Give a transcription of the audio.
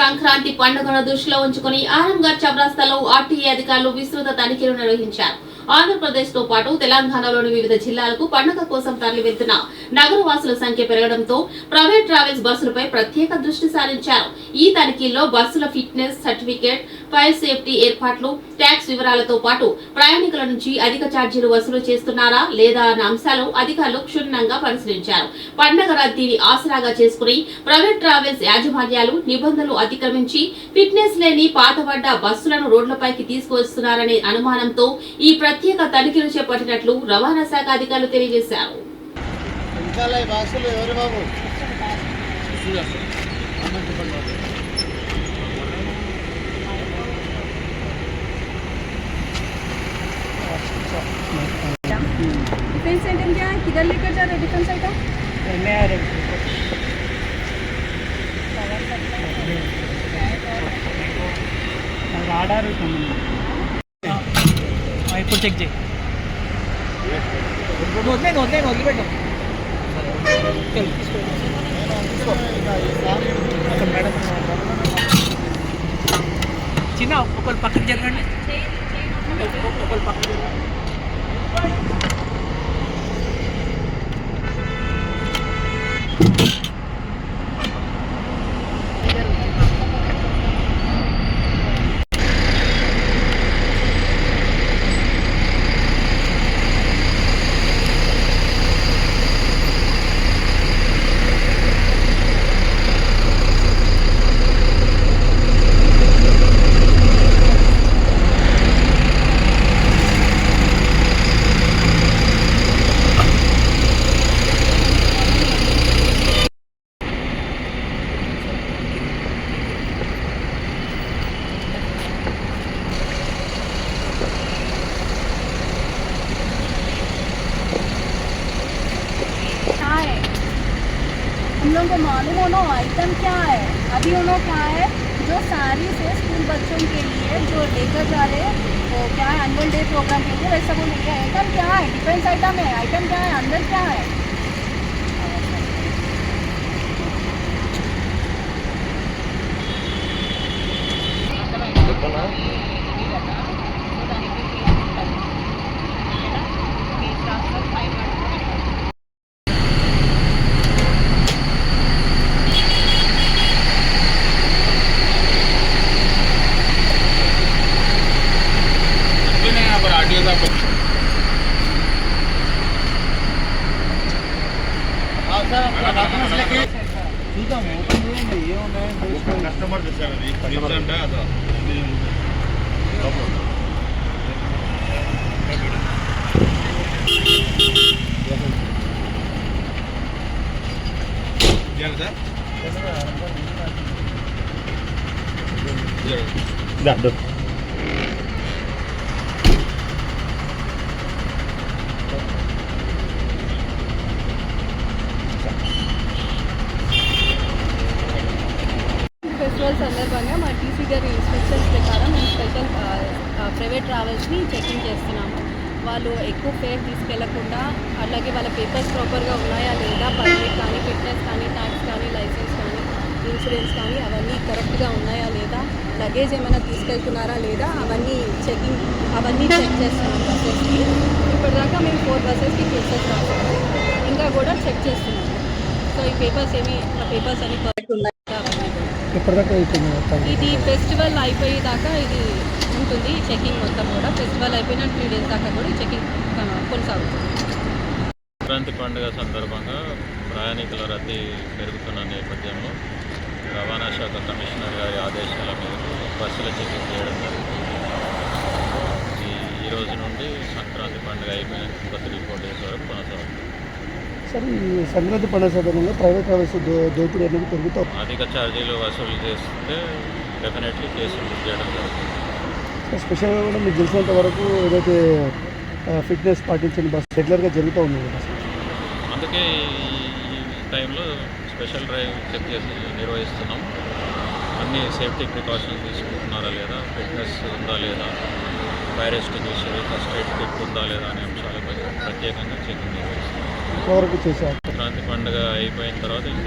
సంక్రాంతి పండుగను దృష్టిలో ఉంచుకుని ఆరంగర్ చౌరస్తాలో ఆర్టీఏ అధికారులు విస్తృత తనిఖీలు నిర్వహించారు. ఆంధ్రప్రదేశ్తో పాటు తెలంగాణలోని వివిధ జిల్లాలకు పండుగ కోసం తరలి నగరవాసుల సంఖ్య పెరగడంతో ప్రైవేట్ ట్రావెల్స్ బస్సులపై ప్రత్యేక దృష్టి సారించారు. ఈ తనిఖీల్లో బస్సుల ఫిట్నెస్ సర్టిఫికేట్ ఫైర్ సేఫ్టీ ఏర్పాట్లు ట్యాక్స్ వివరాలతో పాటు ప్రయాణికుల నుంచి అధిక ఛార్జీలు వసూలు చేస్తున్నారా లేదా అన్న అంశాలు అధికారులు క్షుణ్ణంగా పరిశీలించారు. పండగ రద్దీని ఆసరాగా చేసుకుని ప్రైవేట్ ట్రావెల్స్ యాజమాన్యాలు నిబంధనలు అతిక్రమించి ఫిట్నెస్ లేని పాతబడ్డ బస్సులను రోడ్లపైకి తీసుకువస్తున్నారనే అనుమానంతో ఈ ప్రత్యేక తనిఖీలు చేపట్టినట్లు రవాణా శాఖ అధికారులు తెలియజేశారు. ఎవరు బాబు. marriage. ఆడారు ఇప్పుడు చెక్ చేయి వదిలేదు వదిలేదు వదిలిపెట్టాం చిన్న ఒకళ్ళు పక్కన జరగండి ఒకళ్ళు పక్కన हम लोगों को मालूम हो ना आइटम क्या है? अभी उन्होंने कहा है? जो सारी से स्कूल बच्चों के लिए जो लेकर जा रहे वो क्या है एनुअल डे प्रोग्राम के लिए, वैसा है। आइटम क्या है? डिफेंस आइटम है। आइटम क्या है? अंदर क्या है? చూద్దాం ఓపెన్ కస్టమర్ తెచ్చారు అది పది అంటే అదో సందర్భంగా మా టీసీ గారి ఇన్స్ట్రక్షన్స్ ప్రకారం మేము స్పెషల్ ప్రైవేట్ ట్రావెల్స్ని చెకింగ్ చేస్తున్నాము. వాళ్ళు ఎక్కువ ఫేర్ తీసుకెళ్ళకుండా అలాగే వాళ్ళ పేపర్స్ ప్రాపర్గా ఉన్నాయా లేదా పర్మిట్ కానీ ఫిట్నెస్ కానీ ట్యాక్స్ కానీ లైసెన్స్ కానీ ఇన్సూరెన్స్ కానీ అవన్నీ కరెక్ట్గా ఉన్నాయా లేదా లగేజ్ ఏమైనా తీసుకెళ్తున్నారా లేదా అవన్నీ చెకింగ్ అవన్నీ చెక్ చేస్తున్నాం బస్సెస్కి ఇప్పటిదాకా మేము ఫోర్ బస్సెస్కి కేసెస్ రాసాము. ఇంకా కూడా చెక్ చేస్తున్నాము. సో ఈ పేపర్స్ ఏమి ఆ పేపర్స్ అన్ని కరెక్ట్ ఉన్నాయా ఇది ఫెస్టివల్ అయిపోయేదాకా ఇది ఉంటుంది చెకింగ్ మొత్తం కూడా. ఫెస్టివల్ అయిపోయిన త్రీ డేస్ దాకా కూడా చెకింగ్ కొనసాగుతుంది. సంక్రాంతి పండుగ సందర్భంగా ప్రయాణికుల రద్దీ పెరుగుతున్న నేపథ్యంలో రవాణా శాఖ కమిషనర్ గారి ఆదేశాల మేరకు బస్సుల చెకింగ్ చేయడం జరిగింది. ఈ ఈ రోజు నుండి సంక్రాంతి పండుగ అయిపోయిన ఒక త్రీ ఫోర్ డేస్ వరకు కొనసాగుతుంది సరే ఈ సంక్రాంతి పండుగ సందర్భంగా ప్రైవేట్ ట్రావెల్స్ దో దోపిడీ అనేది పెరుగుతాం అధిక ఛార్జీలు వసూలు చేస్తే డెఫినెట్లీ కేసులు బుక్ చేయడం జరుగుతుంది. స్పెషల్గా కూడా మీకు తెలిసినంత వరకు ఏదైతే ఫిట్నెస్ పాటించని బస్ రెగ్యులర్గా జరుగుతూ ఉంది కదా అందుకే ఈ ఈ టైంలో స్పెషల్ డ్రైవ్ చెక్ చేసి నిర్వహిస్తున్నాం అన్ని సేఫ్టీ ప్రికాషన్స్ తీసుకుంటున్నారా లేదా? ఫిట్నెస్ ఉందా లేదా? Fire extinguisher first aid kit ఉందా లేదా అనే అంశాలపై ప్రత్యేకంగా చెకింగ్ నిర్వహిస్తున్నాం ఇంతవరకు సంక్రాంతి పండుగ అయిపోయిన తర్వాత ఇంకా